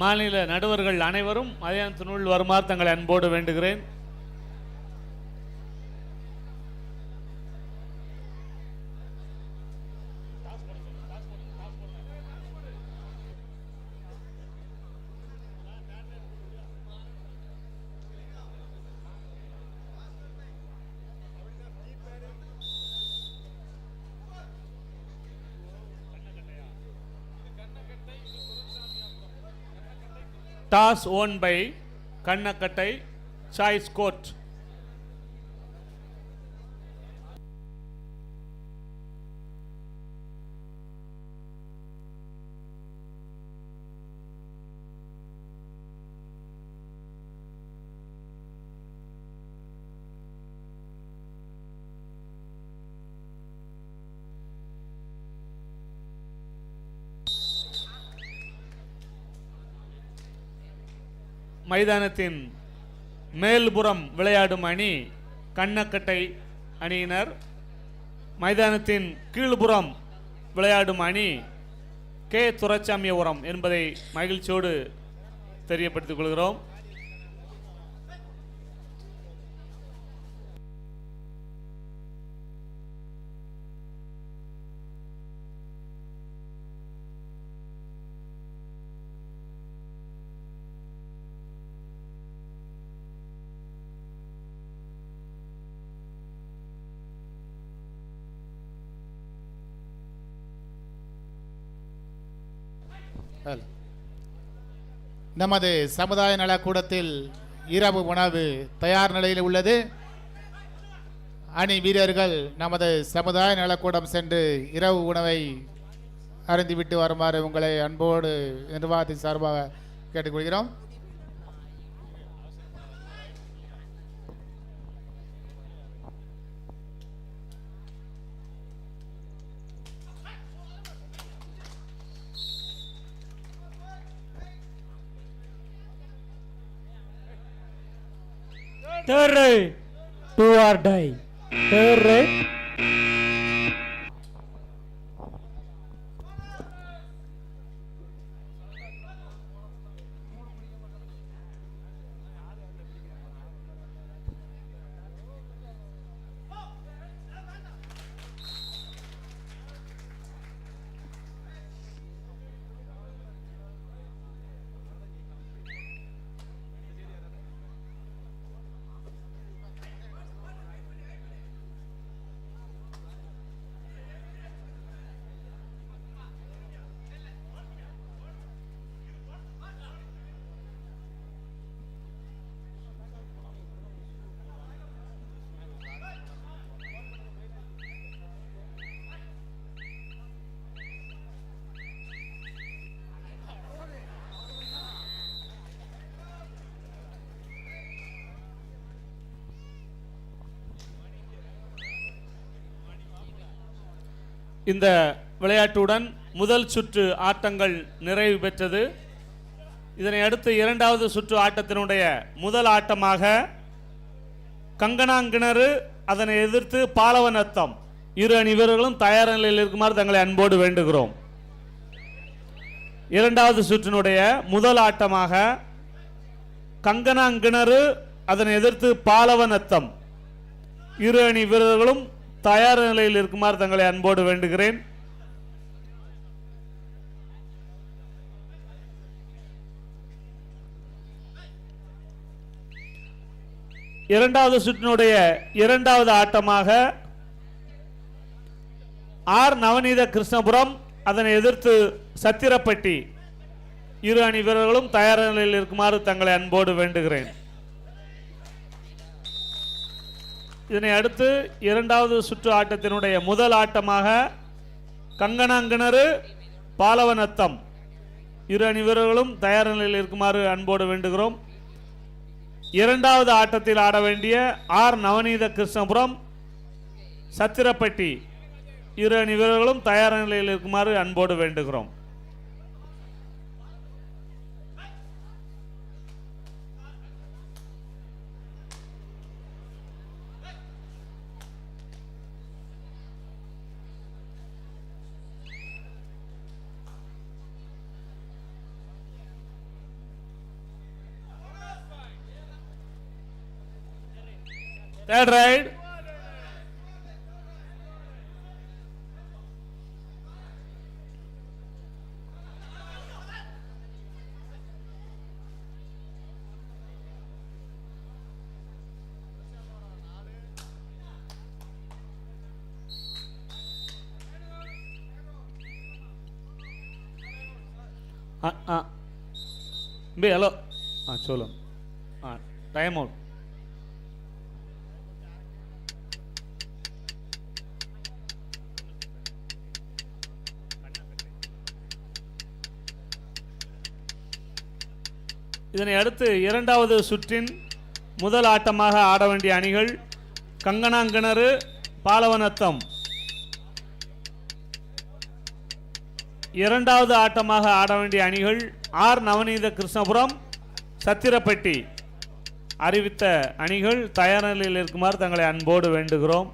மாநில நடுவர்கள் அனைவரும் மதியானத்தினுள் வருமாறு தங்களை அன்போடு வேண்டுகிறேன். Toss won by கண்ணக்கட்டை choice court. மைதானத்தின் மேல்புறம் விளையாடும் அணி கண்ணக்கட்டை அணியினர். மைதானத்தின் கீழ்புறம் விளையாடும் அணி கே. துரச்சாமியபுரம் என்பதை மகிழ்ச்சியோடு தெரியப்படுத்திக் கொள்கிறோம். நமது சமுதாய நலக்கூடத்தில் இரவு உணவு தயார் நிலையில் உள்ளது. அணி வீரர்கள் நமது சமுதாய நலக்கூடம் சென்று இரவு உணவை அருந்திவிட்டு வருமாறு உங்களை அன்போடு நிர்வாகத்தின் சார்பாக கேட்டுக்கொள்கிறோம். Third do or die. Third இந்த விளையாட்டுடன் முதல் சுற்று ஆட்டங்கள் நிறைவு பெற்றது. இதனை அடுத்து இரண்டாவது சுற்று ஆட்டத்தினுடைய முதல் ஆட்டமாக கங்கனாங்கிணறு அதனை எதிர்த்து பாலவநத்தம் இரு அணி வீரர்களும் தயார் நிலையில் இருக்குமாறு தங்களை அன்போடு வேண்டுகிறோம். இரண்டாவது சுற்றினுடைய முதல் ஆட்டமாக கங்கனாங்கிணறு அதனை எதிர்த்து பாலவநத்தம் இரு அணி வீரர்களும் தயார் நிலையில் இருக்குமாறு தங்களை அன்போடு வேண்டுகிறேன். இரண்டாவது சுற்றினுடைய இரண்டாவது ஆட்டமாக ஆர் நவநீத கிருஷ்ணபுரம் அதனை எதிர்த்து சத்திரப்பட்டி இரு அணி வீரர்களும் தயார் நிலையில் இருக்குமாறு தங்களை அன்போடு வேண்டுகிறேன். இதனை அடுத்து இரண்டாவது சுற்று ஆட்டத்தினுடைய முதல் ஆட்டமாக கங்கனாங்கிணறு பாலவநத்தம் இரு அணி வீரர்களும் தயார் நிலையில் இருக்குமாறு அன்போடு வேண்டுகிறோம். இரண்டாவது ஆட்டத்தில் ஆட வேண்டிய ஆர் நவநீத கிருஷ்ணபுரம் சத்திரப்பட்டி. இரு அணி வீரர்களும் தயார் நிலையில் இருக்குமாறு அன்போடு வேண்டுகிறோம். தேர்ட் ரைட் பி ஹலோ ஆ சொல்லுங்க ஆ டைம் அவுட் இதனை அடுத்து இரண்டாவது சுற்றின் முதல் ஆட்டமாக ஆட வேண்டிய அணிகள் கங்கனாங்கிணறு பாலவனத்தம். இரண்டாவது ஆட்டமாக ஆட வேண்டிய அணிகள் ஆர். நவநீத கிருஷ்ணபுரம் சத்திரப்பட்டி. அறிவித்த அணிகள் தயார் நிலையில் இருக்குமாறு தங்களை அன்போடு வேண்டுகிறோம்.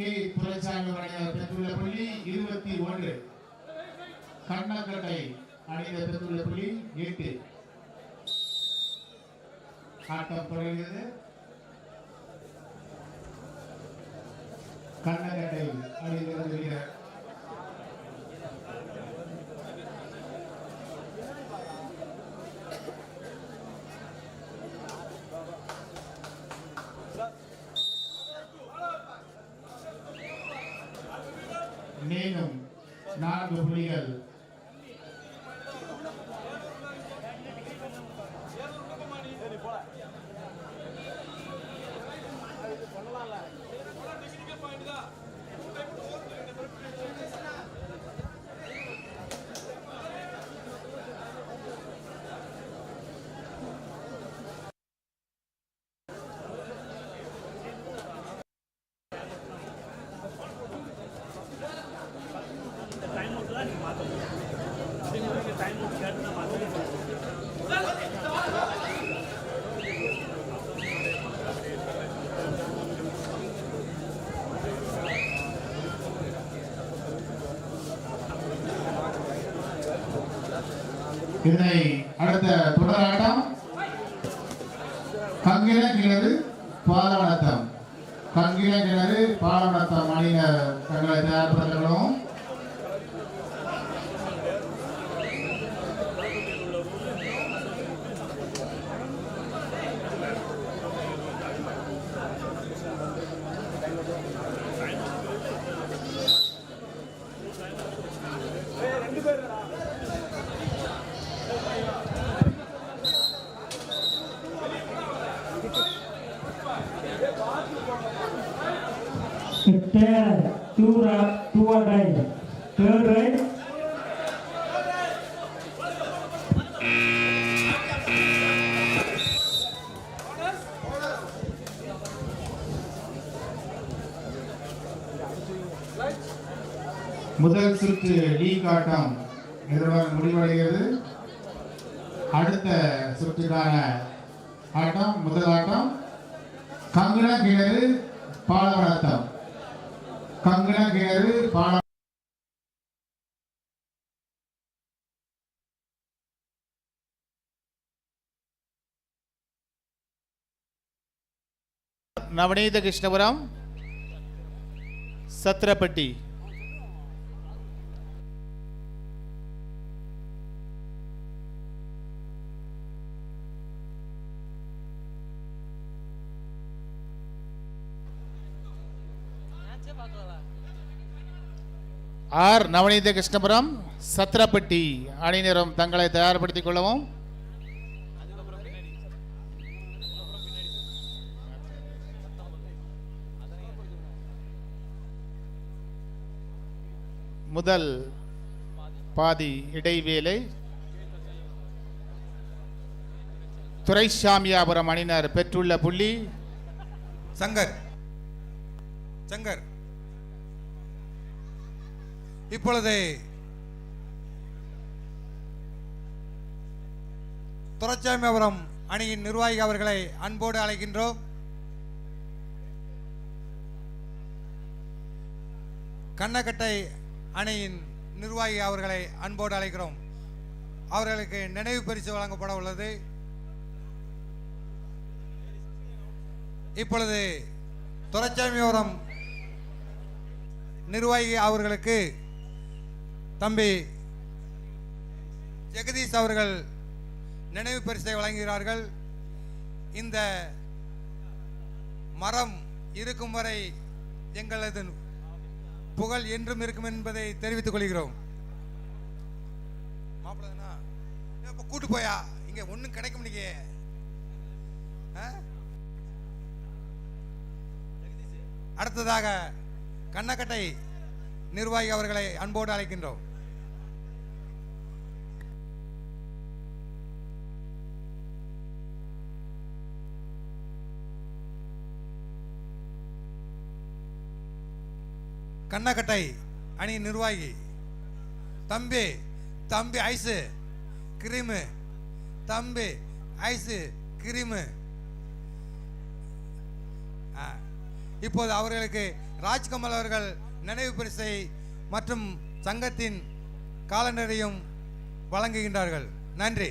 கே. துரைசாமி அணியினர் பெற்றுள்ள புள்ளி இருபத்தி ஒன்று. கண்ணக்கட்டை அணியினர் பெற்றுள்ள புள்ளி எட்டு. ஆட்டம் தொடர்கிறது. கண்ணக்கட்டை அணியினர் வீரர் மேலும் நான்கு புள்ளிகள் டைம் அவுட் தான் நீங்கள் மாற்ற முடியும் அதே மாதிரி டைம் அவுட் கேட்டு நான் மாற்ற இதனை அடுத்த தொடராட்டம் fattura நவநீத கிருஷ்ணபுரம் சத்திரப்பட்டி ஆர் நவநீத கிருஷ்ணபுரம் சத்திரப்பட்டி அணியினரும் தங்களை தயார்படுத்திக் கொள்ளவும். முதல் பாதி இடைவேளை துரைசாமியாபுரம் அணியினர் பெற்றுள்ள புள்ளி. சங்கர். சங்கர். இப்பொழுது துரைச்சாமிபுரம் அணியின் நிர்வாகி அவர்களை அன்போடு அழைக்கின்றோம். கண்ணக்கட்டை அணியின் நிர்வாகி அவர்களை அன்போடு அழைக்கிறோம். அவர்களுக்கு நினைவு பரிசு வழங்கப்பட உள்ளது. இப்பொழுது துரைச்சாமிபுரம் நிர்வாகி அவர்களுக்கு தம்பி ஜெகதீஷ் அவர்கள் நினைவு பரிசை வழங்குகிறார்கள். இந்த மரம் இருக்கும் வரை எங்களது புகழ் என்றும் இருக்கும் என்பதை தெரிவித்துக் கொள்கிறோம். மாப்பிள்ளா இப்போ கூட்டு போயா? இங்க ஒன்றும் கிடைக்க முடியே ஆ? அடுத்ததாக கண்ணக்கட்டை நிர்வாகி அவர்களை அன்போடு அழைக்கின்றோம். கண்ணக்கட்டை அணி நிர்வாகி தம்பி தம்பி ஐஸு கிரீமு தம்பி ஐஸு கிரீமு. இப்போது அவர்களுக்கு ராஜ்கமல் அவர்கள் நினைவு பரிசை மற்றும் சங்கத்தின் காலண்டரையும் வழங்குகின்றார்கள். நன்றி.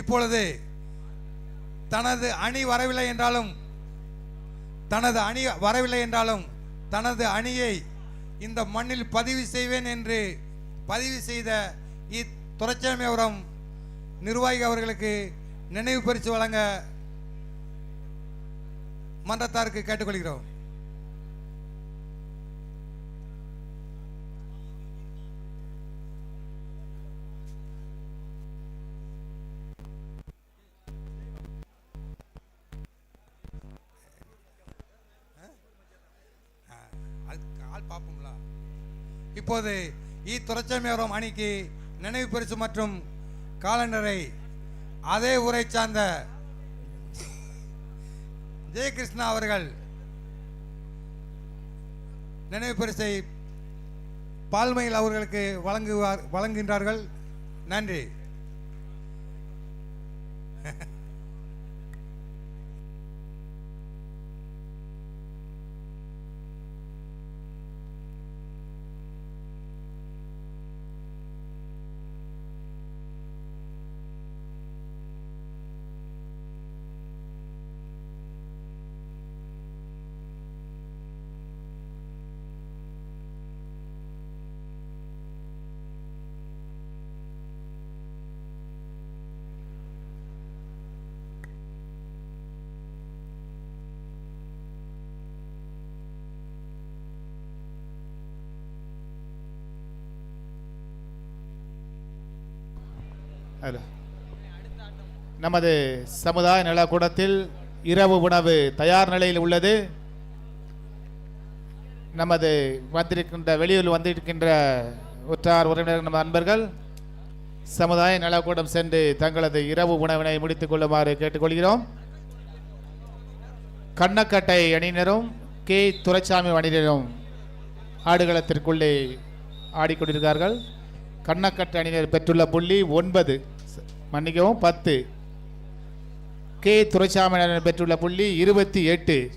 இப்பொழுது தனது அணி வரவில்லை என்றாலும் தனது அணி வரவில்லை என்றாலும் தனது அணியை இந்த மண்ணில் பதிவு செய்வேன் என்று பதிவு செய்த இத்துறைச்சாமியபுரம் நிர்வாகி அவர்களுக்கு நினைவு பரிசு வழங்க மன்றத்தாருக்கு கேட்டுக்கொள்கிறோம். இப்போது இ துரச்சமேரம் அணிக்கு நினைவு பரிசு மற்றும் காலண்டரை அதே ஊரை சார்ந்த ஜெயகிருஷ்ணா அவர்கள் நினைவு பரிசை பால்மையில் அவர்களுக்கு வழங்குவார் வழங்குகின்றார்கள். நன்றி. நமது சமுதாய நலக்கூடத்தில் இரவு உணவு தயார் நிலையில் உள்ளது. நமது வந்திருக்கின்ற வெளியூர் வந்திருக்கின்ற உற்றார் உறவினர் நம்ம நண்பர்கள் சமுதாய நலக்கூடம் சென்று தங்களது இரவு உணவினை முடித்துக் கொள்ளுமாறு கேட்டுக்கொள்கிறோம். கண்ணக்கட்டை அணியினரும் கே. துரைசாமி அணியினரும் ஆடுகளத்திற்குள்ளே ஆடிக்கொண்டிருக்கிறார்கள். கண்ணக்கட்டை அணியினர் பெற்றுள்ள புள்ளி ஒன்பது. மன்னிக்கவும் பத்து. கே. துரைசாமி பெற்றுள்ள புள்ளி இருபத்தி எட்டு.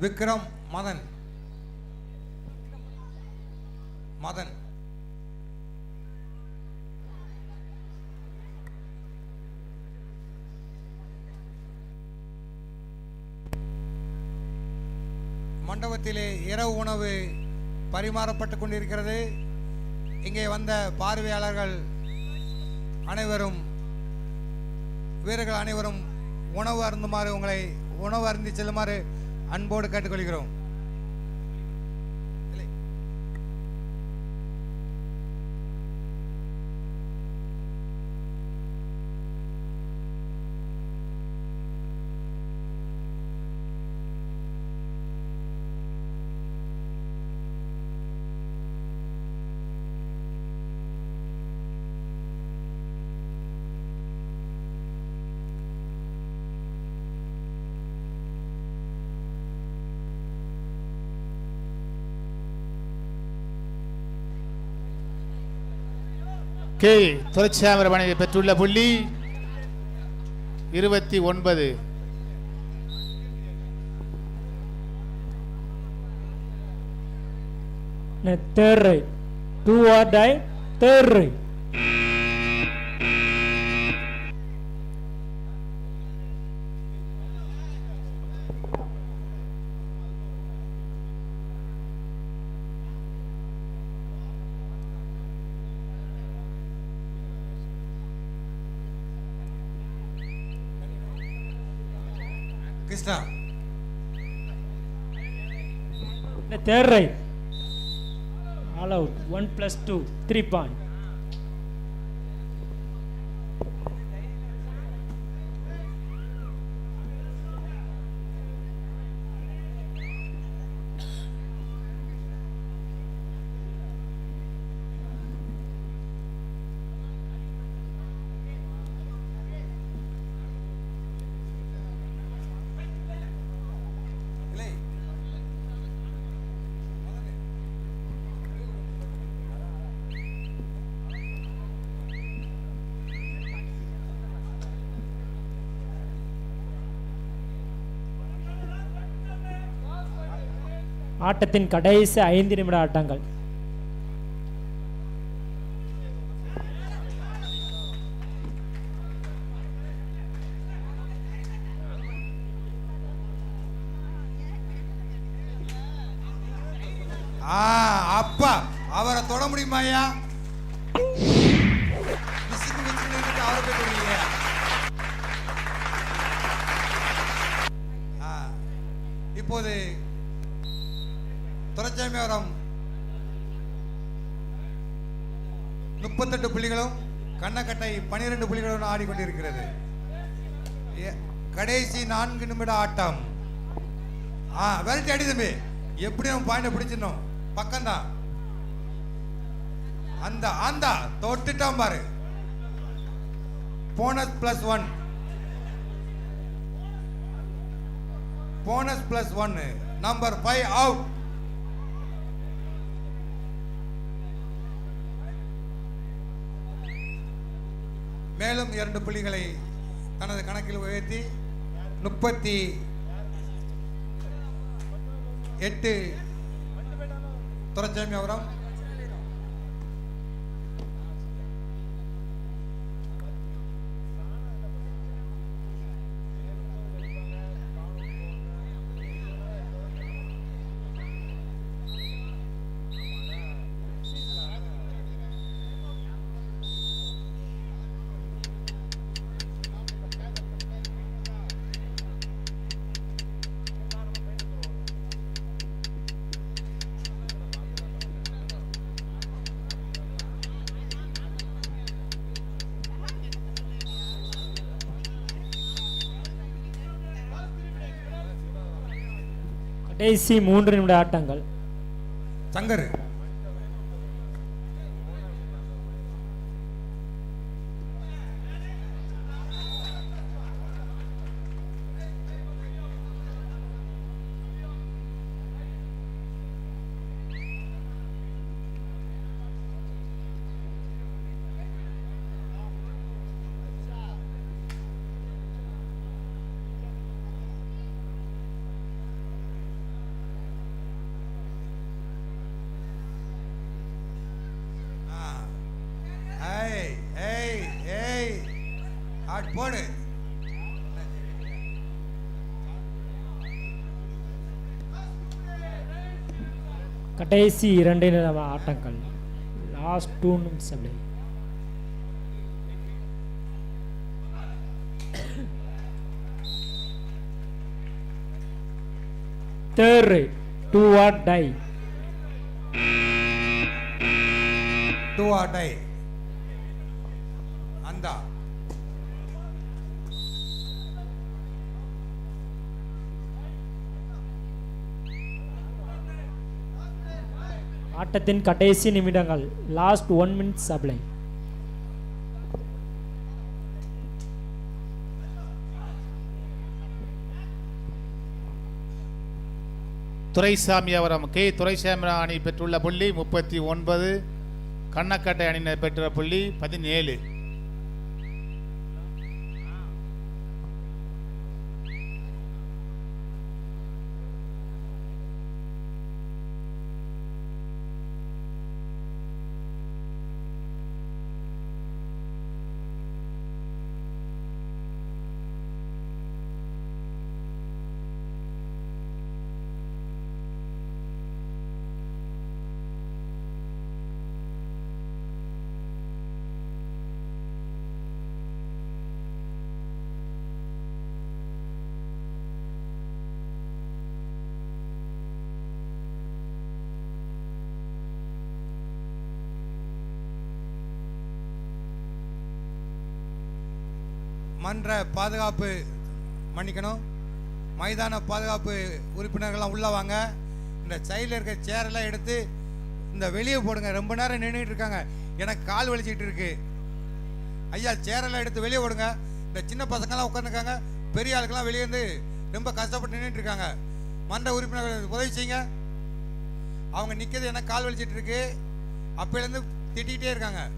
விக்ரம் மதன். மதன். மண்டபத்திலே இரவு உணவு பரிமாறப்பட்டு கொண்டிருக்கிறது. இங்கே வந்த பார்வையாளர்கள் அனைவரும் வீரர்கள் அனைவரும் உணவு அருந்துமாறு உங்களை உணவு அருந்தி செல்லுமாறு அன்போடு கேட்டுக்கொள்கிறோம். கே துரைசாமி பணியை பெற்றுள்ள புள்ளி இருபத்தி ஒன்பது. Third do or die die, third right. All out. One plus two. Three point. ஆட்டத்தின் கடைசி ஐந்து நிமிட ஆட்டங்கள். முப்பத்தெட்டு புள்ளிகளும் கண்ணக்கட்டை பனிரெண்டு புள்ளிகளும் ஆடிக்கொண்டிருக்கிறது. ஏ- கடைசி நான்கு நிமிட ஆட்டம். ஆ விரட்டி அடி தம்பி. எப்படி நம்ம பாயிண்ட் பிடிச்சிடணும்? பக்கம்தான். அந்த ஆந்தா தொட்டுட்டான் பாரு. Bonus plus one bonus plus one number five out மேலும் இரண்டு புள்ளிகளை தனது கணக்கில் உயர்த்தி முப்பத்தி எட்டு துரைச்சாமி அவரம். கடைசி மூன்று நிமிட ஆட்டங்கள். சங்கர் கடைசி இரண்டு நில ஆட்டங்கள். லாஸ்ட் டூ நிமிட்ஸ் அப்படி. Third do or die do or die அந்தா. ஆட்டத்தின் கடைசி நிமிடங்கள். Last one minute supply Duraisamy அவரம் K. Duraisamy அணி பெற்றுள்ள புள்ளி முப்பத்தி ஒன்பது. கண்ணக்கட்டை அணியினர் பெற்ற புள்ளி பதினேழு. மன்ற பாதுகாப்பு மன்னிக்கணும். மைதான பாதுகாப்பு உறுப்பினர்கள்லாம் உள்ளே வாங்க. இந்த சைடில் இருக்க சேரெல்லாம் எடுத்து இந்த வெளியே போடுங்க. ரொம்ப நேரம் நின்றுட்டு இருக்காங்க. எனக்கு கால் வலிச்சிட்டு இருக்கு. ஐயா சேரெல்லாம் எடுத்து வெளியே போடுங்க. இந்த சின்ன பசங்கள்லாம் உட்காந்துருக்காங்க பெரிய ஆளுக்கெல்லாம் வெளியே இருந்து ரொம்ப கஷ்டப்பட்டு நின்றுட்டு இருக்காங்க. மன்ற உறுப்பினர்கள் உதவி செய்யுங்க. அவங்க நிற்கிறது எனக்கு கால் வலிச்சிட்டு இருக்கு. அப்பையிலேருந்து திட்டிகிட்டே இருக்காங்க.